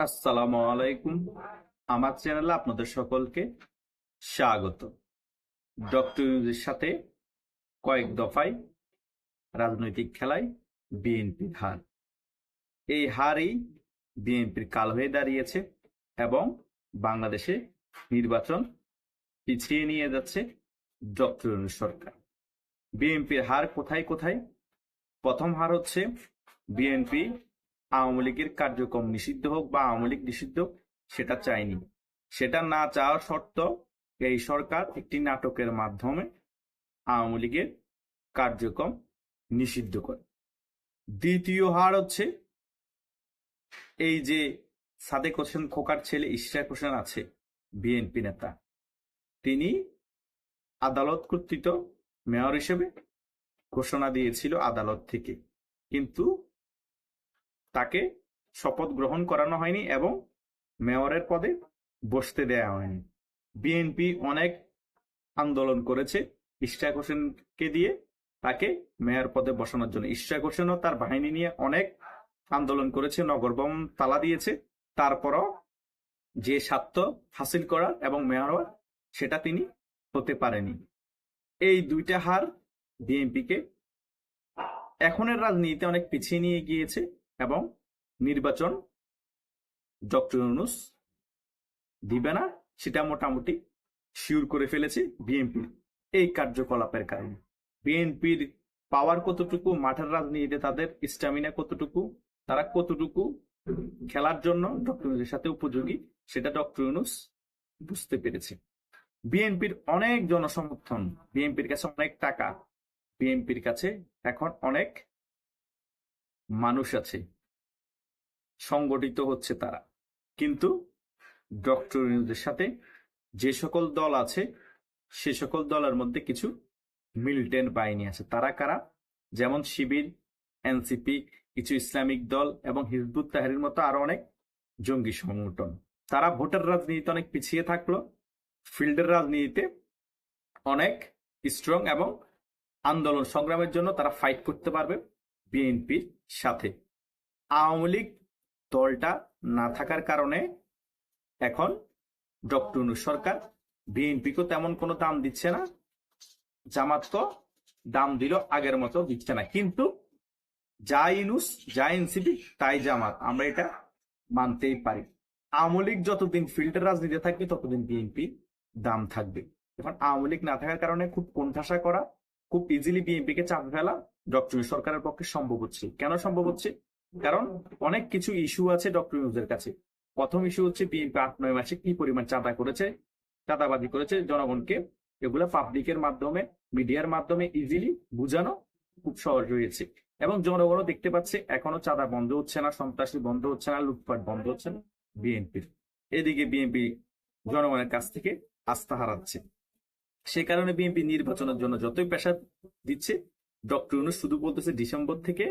আসসালামু আলাইকুম। আমার চ্যানেলে আপনাদের সকলকে স্বাগত। ডক্টর সাথে কয়েক দফায় রাজনৈতিক খেলায় বিএনপির হার। এই হারই বিএনপির কাল হয়ে দাঁড়িয়েছে এবং বাংলাদেশে নির্বাচন পিছিয়ে নিয়ে যাচ্ছে ডক্টর সরকার। বিএনপির হার কোথায় কোথায়? প্রথম হার হচ্ছে বিএনপি আওয়ামী লীগের কার্যক্রম নিষিদ্ধ হোক বা আওয়ামী লীগ নিষিদ্ধ সেটা চায়নি সেটা না চাওয়ার শর্ত এই সরকার একটি নাটকের মাধ্যমে আওয়ামী লীগের কার্যক্রম নিষিদ্ধ করে। দ্বিতীয় হার হচ্ছে এই যে সাদেক হোসেন খোকার ছেলে ইশরাক হোসেন আছে, বিএনপি নেতা। তিনি আদালত কর্তৃত মেয়র হিসেবে ঘোষণা দিয়েছিল আদালত থেকে। কিন্তু তাকে শপথ গ্রহণ করানো হয়নি এবং মেয়রের পদে বসতে দেয়া হয়নি। বিএনপি অনেক আন্দোলন করেছে ইশরাক হোসেনকে দিয়ে তাকে মেয়র পদে বসানোর জন্য। ইশরাক হোসেনও তার বাহিনী নিয়ে অনেক আন্দোলন করেছে নগরবম তালা দিয়েছে। তারপরও যে স্বার্থ হাসিল করার এবং মেয়র হওয়ার সেটা তিনি হতে পারেনি। এই দুইটা হার বিএনপিকে এখনের রাজনীতিতে অনেক পিছিয়ে নিয়ে গিয়েছে। এবং নির্বাচন ডক্টর দিবে না, সেটা মোটামুটি শিওর করে ফেলেছে বিএনপি এই কার্যকলাপের কারণে। বিএনপির পাওয়ার কতটুকু, মাঠের রাজনীতিতে তাদের স্ট্যামিনা কতটুকু, তারা কতটুকু খেলার জন্য ডক্টর ইউনুসের সাথে উপযোগী, সেটা ডক্টর ইউনুস বুঝতে পেরেছে। বিএনপির অনেক জনসমর্থন বিএনপির কাছে অনেক টাকা বিএনপির কাছে এখন অনেক মানুষ আছে, সংগঠিত হচ্ছে তারা। কিন্তু ডক্টর সাথে যে সকল দল আছে, সে সকল দলের মধ্যে কিছু মিলিটেন্ট বাহিনী আছে। তারা কারা? যেমন শিবির, এনসিপি, কিছু ইসলামিক দল এবং হিজবুত তাহারির মতো আরও অনেক জঙ্গি সংগঠন। তারা ভোটার রাজনীতিতে অনেক পিছিয়ে থাকল, ফিল্ডের রাজনীতিতে অনেক স্ট্রং এবং আন্দোলন সংগ্রামের জন্য তারা ফাইট করতে পারবে। বিএনপির সাথে। আওয়ামী লীগ দলটা না থাকার কারণে এখন ডক্টর সরকার বিএনপিকে তেমন কোনো দাম দিচ্ছে না। জামাত তো দাম দিল আগের মতো দিচ্ছে না। কিন্তু যা ইনুস যা এনসিপি, তাই জামাত, আমরা এটা মানতেই পারি। আওয়ামী লীগ যতদিন ফিল্ডের রাজনীতি থাকবে, ততদিন বিএনপি দাম থাকবে। এখন আওয়ামী লীগ না থাকার কারণে খুব কোণঠাসা করা খুব ইজিলি বিএনপি কে চাপ ফেলা ডক্টর সরকারের পক্ষে সম্ভব হচ্ছে। কেন সম্ভব হচ্ছে? কারণ অনেক কিছু ইস্যু আছে ডক্টর ইউনুসের কাছে। প্রথম ইস্যু হচ্ছে বিএনপি আট, নয় মাসে কি পরিমাণ চাঁদা করেছে, চাঁদাবাজি করেছে জনগণকে। এগুলো পাবলিকের মাধ্যমে মিডিয়ার মাধ্যমে ইজিলি বুঝানো খুব সহজ হয়েছে। এবং জনগণও দেখতে পাচ্ছে, এখনও চাঁদা বন্ধ হচ্ছে না, সন্ত্রাসী বন্ধ হচ্ছে না, লুটপাট বন্ধ হচ্ছে না বিএনপির এদিকে বিএনপি জনগণের কাছ থেকে আস্থা হারাচ্ছে। সে কারণে বিএনপি নির্বাচনের জন্য যতই প্রেশার দিচ্ছে, ডক্টর ইউনুস শুধু বলতেছে ডিসেম্বর থেকে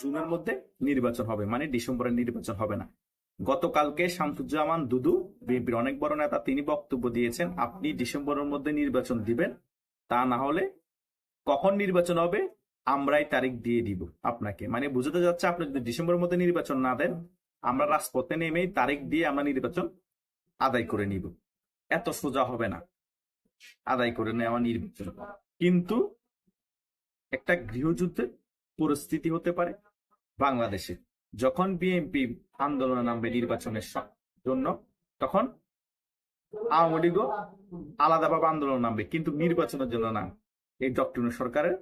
জুনের মধ্যে নির্বাচন হবে মানে ডিসেম্বরের নির্বাচন হবে না। গতকালকে শামসুজ্জামান দুদু, বিএনপির অনেক বড় নেতা, তিনি বক্তব্য দিয়েছেন, আপনি ডিসেম্বরের মধ্যে নির্বাচন দিবেন, তা না হলে কখন নির্বাচন হবে, আমরাই তারিখ দিয়ে দিব আপনাকে। মানে বুঝতে যাচ্ছে, আপনি যদি ডিসেম্বরের মধ্যে নির্বাচন না দেন, আমরা রাজপথে নেমেই তারিখ দিয়ে আমরা নির্বাচন আদায় করে নিব। এত সোজা হবে না। আদায় করে নেওয়া নির্বাচন কিন্তু একটা গৃহযুদ্ধের পরিস্থিতি হতে পারে বাংলাদেশে। যখন বিএনপি আন্দোলনে নামবে নির্বাচনের জন্য, তখন আওয়ামী লীগও আলাদাভাবে আন্দোলন নামবে কিন্তু নির্বাচনের জন্য না। এই ডক্টর সরকারের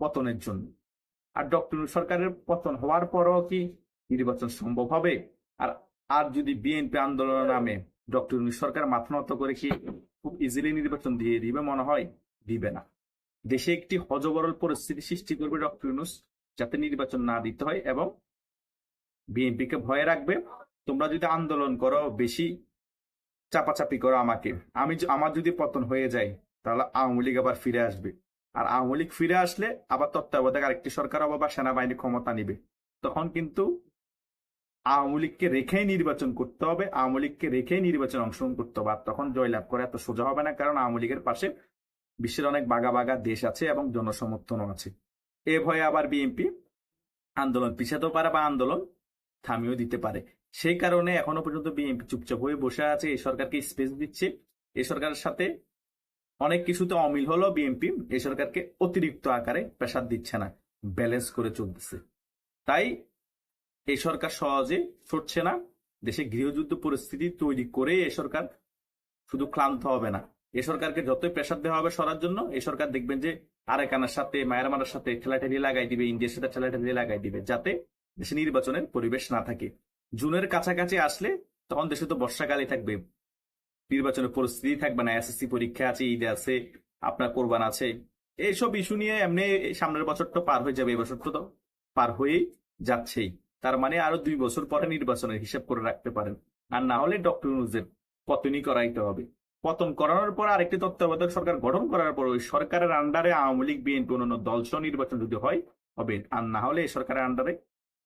পতনের জন্য। আর ডক্টর সরকারের পতন হওয়ার পরও কি নির্বাচন সম্ভব হবে? আর আর যদি বিএনপি আন্দোলনে নামে ডক্টর ইউনূস সরকার মাথা নত করে কি খুব ইজিলি নির্বাচন দিয়ে দিবে মনে হয়? দিবে না। দেশে একটি হজবরল পরিস্থিতি সৃষ্টি করবে ডক্টর ইউনুস যাতে নির্বাচন না দিতে হয় এবং বিএনপি কে ভয়ে রাখবে। তোমরা যদি আন্দোলন করো, বেশি চাপাচাপি করো আমাকে। আমি আমার যদি পতন হয়ে যায়, তাহলে আওয়ামী লীগ আবার ফিরে আসবে। আর আওয়ামী লীগ ফিরে আসলে আবার তত্ত্বাবধায়ক আরেকটি সরকার বা সেনাবাহিনী ক্ষমতা নিবে। তখন কিন্তু আওয়ামী লীগকে রেখেই নির্বাচন করতে হবে, আওয়ামী লীগকে রেখেই নির্বাচন অংশগ্রহণ করতে হবে। আর তখন জয়লাভ করে এত সোজা হবে না, কারণ আওয়ামী লীগের পাশে বিশ্বের অনেক বাগা বাগা দেশ আছে এবং জনসমর্থনও আছে। এ ভয়ে আবার বিএনপি আন্দোলন পিছাতেও পারে বা আন্দোলন থামিয়েও দিতে পারে। সেই কারণে এখনও পর্যন্ত বিএনপি চুপচাপ হয়ে বসে আছে, এই সরকারকে স্পেস দিচ্ছে। এই সরকারের সাথে অনেক কিছুতে অমিল হলো বিএনপি এই সরকারকে অতিরিক্ত আকারে প্রেসার দিচ্ছে না ব্যালেন্স করে চলতেছে। তাই এই সরকার সহজে ছুটছে না। দেশে গৃহযুদ্ধ পরিস্থিতি তৈরি করে এ সরকার শুধু ক্লান্ত হবে না। এ সরকারকে যতই প্রেসার দেওয়া হবে সরার জন্য এই সরকার দেখবেন যে আরেকানার সাথে মায়ারমারের সাথে ঠেলাঠেলি লাগাই দিবে, ইন্ডিয়ার সাথে ঠেলাঠেলি লাগাই দিবে, যাতে দেশে নির্বাচনের পরিবেশ না থাকে। জুনের কাছাকাছি আসলে তখন দেশে তো বর্ষাকালই থাকবে। নির্বাচনের পরিস্থিতি থাকবে না, এসএসসি পরীক্ষা আছে, ঈদ আছে, আপনার কোরবান আছে। এইসব ইস্যু নিয়ে এমনি সামনের বছরটা পার হয়ে যাবে এই বছরটা তো পার হয়েই যাচ্ছেই। তার মানে আরও দুই বছর পরে নির্বাচনের হিসাব করে রাখতে পারেন। আর না হলে ডক্টর ইউনুসের পতনই করাইতে হবে। পতন করানোর পর আরেকটি তত্ত্বাবধায়ক সরকার গঠন করার পর ওই সরকারের আন্ডারে আওয়ামী লীগ বিএনপি অন্যান্য দলসহ নির্বাচন যদি হয়, হবে। আর না হলে এই সরকারের আন্ডারে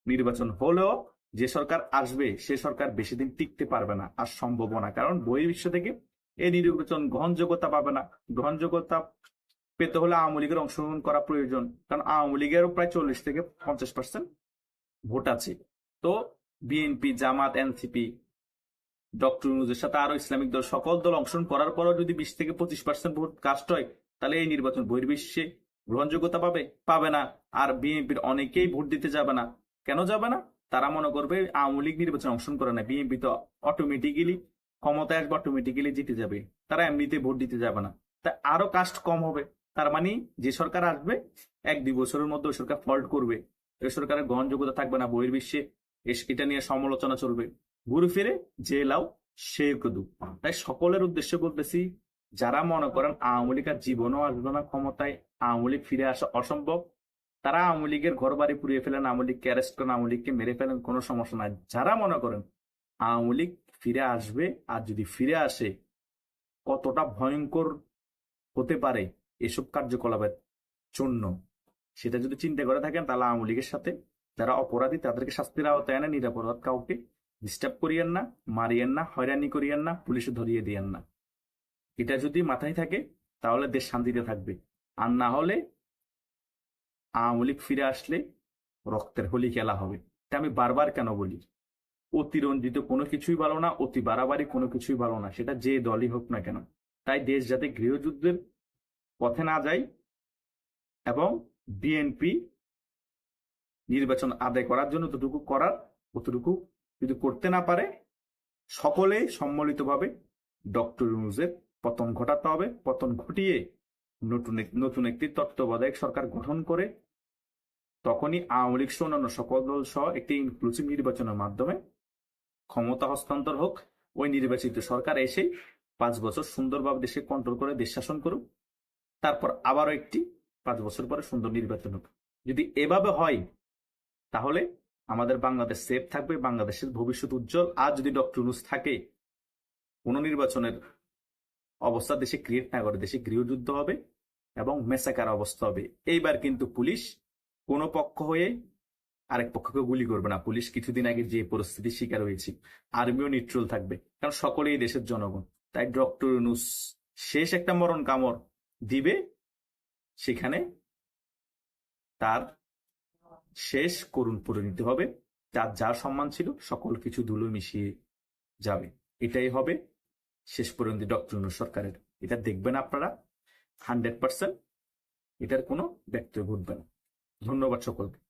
নির্বাচন হলেও যে সরকার আসবে, সে সরকার বেশি দিন টিকতে পারবে না। আর সম্ভব না। কারণ বহির্বিশ্ব থেকে এই নির্বাচন গ্রহণযোগ্যতা পাবে না। গ্রহণযোগ্যতা পেতে হলে আওয়ামী লীগের অংশগ্রহণ করা প্রয়োজন। কারণ আওয়ামী লীগেরও প্রায় চল্লিশ থেকে পঞ্চাশ পার্সেন্ট ভোট আছে। তো বিএনপি জামাত এনসিপি ডক্টর ইউনুসের সাথে আরও ইসলামিক দল, সকল দল অংশগ্রহণ করার পরও যদি বিশ থেকে পঁচিশ পার্সেন্ট ভোট কাস্ট হয়, তাহলে এই নির্বাচন বহির্বিশ্বে গ্রহণযোগ্যতা পাবে? পাবে না। আর বিএনপির অনেকেই ভোট দিতে যাবে না। কেন যাবে না? তারা মনে করবে আওয়ামী লীগ নির্বাচন অংশগ্রহণ করে না। বিএনপি তো অটোমেটিক্যালি ক্ষমতায় আসবে অটোমেটিক্যালি জিতে যাবে। তারা এমনিতে ভোট দিতে যাবে না। তা আরও কাস্ট কম হবে। তার মানে যে সরকার আসবে, এক দুই বছরের মধ্যে সরকার ফল্ট করবে। সরকারের গ্রহণযোগ্যতা থাকবে না বহির্বিশ্বে। এটা নিয়ে সমালোচনা চলবে। ঘুরে ফিরে যে লাও সে কদু। তাই সকলের উদ্দেশ্যে বলতেছি, যারা মনে করেন আওয়ামী লীগ আর জীবনও আসবে না ক্ষমতায় আওয়ামী লীগ ফিরে আসা অসম্ভব, তারা আওয়ামী লীগের ঘর বাড়ি পুড়িয়ে ফেলেন, আওয়ামী লীগকে অ্যারেস্ট করেন, আওয়ামী লীগকে মেরে ফেলেন, কোনো সমস্যা নাই। যারা মনে করেন আওয়ামী লীগ ফিরে আসবে আর যদি ফিরে আসে, কতটা ভয়ঙ্কর হতে পারে এসব কার্যকলাপের জন্য। সেটা যদি চিন্তা করে থাকেন, তাহলে আওয়ামী লীগের সাথে যারা অপরাধী, তাদেরকে শাস্তির আওতায় এনে নিরাপরাধ কাউকে ডিস্টার্ব করিয়েন না, মারিয়েন না, হয়রানি করিয়েন না, পুলিশে ধরিয়ে দিয়েন না। এটা যদি মাথায় থাকে, তাহলে দেশ শান্তিতে থাকবে। আর না হলে আওয়ামী লীগ ফিরে আসলে রক্তের হোলি খেলা হবে। এটা আমি বারবার কেন বলি? অতিরঞ্জিত কোনো কিছুই ভালো না, অতি বাড়াবাড়ি কোনো কিছুই ভালো না, সেটা যে দলই হোক না কেন। তাই দেশ যাতে গৃহযুদ্ধের পথে না যায় এবং বিএনপি নির্বাচন আদায় করার জন্য যতটুকু করার, অতটুকু যদি করতে না পারে সকলে সম্মিলিতভাবে ডক্টর ইউনুসের পতন ঘটাতে হবে। পতন ঘটিয়ে নতুন নতুন একটি তত্ত্বাবধায়ক সরকার গঠন করে তখনই আওয়ামী লীগ সহ অন্যান্য সকল দল সহ একটি ইনক্লুসিভ নির্বাচনের মাধ্যমে ক্ষমতা হস্তান্তর হোক। ওই নির্বাচিত সরকার এসে পাঁচ বছর সুন্দরভাবে দেশে কন্ট্রোল করে, দেশ শাসন করুক। তারপর আবারও একটি পাঁচ বছর পরে সুন্দর নির্বাচন হোক যদি এভাবে হয়, তাহলে আমাদের বাংলাদেশ সেফ থাকবে, বাংলাদেশের ভবিষ্যৎ উজ্জ্বল। আর যদি ডক্টর ইউনুস থাকে, কোনো নির্বাচনের অবস্থা দেশে ক্রিয়েট না করে, দেশে গৃহযুদ্ধ হবে এবং মেসাকার অবস্থা হবে। এইবার কিন্তু পুলিশ কোনো পক্ষ হয়ে আরেক পক্ষকে গুলি করবে না। পুলিশ কিছুদিন আগে যে পরিস্থিতির শিকার হয়েছে, আর্মিও নিউট্রাল থাকবে, কারণ সকলেই দেশের জনগণ। তাই ডক্টর ইউনুস শেষ একটা মরণ কামড় দিবে সেখানে তার শেষ করুণ পরিণতি হবে। তার যা সম্মান ছিল, সকল কিছু ধুলো মিশিয়ে যাবে। এটাই হবে শেষ পর্যন্ত ডক্টর সরকারের। এটা দেখবেন আপনারা, হান্ড্রেড পার্সেন্ট এটার কোনো ব্যক্তি ঘটবে না। ধন্যবাদ সকলকে।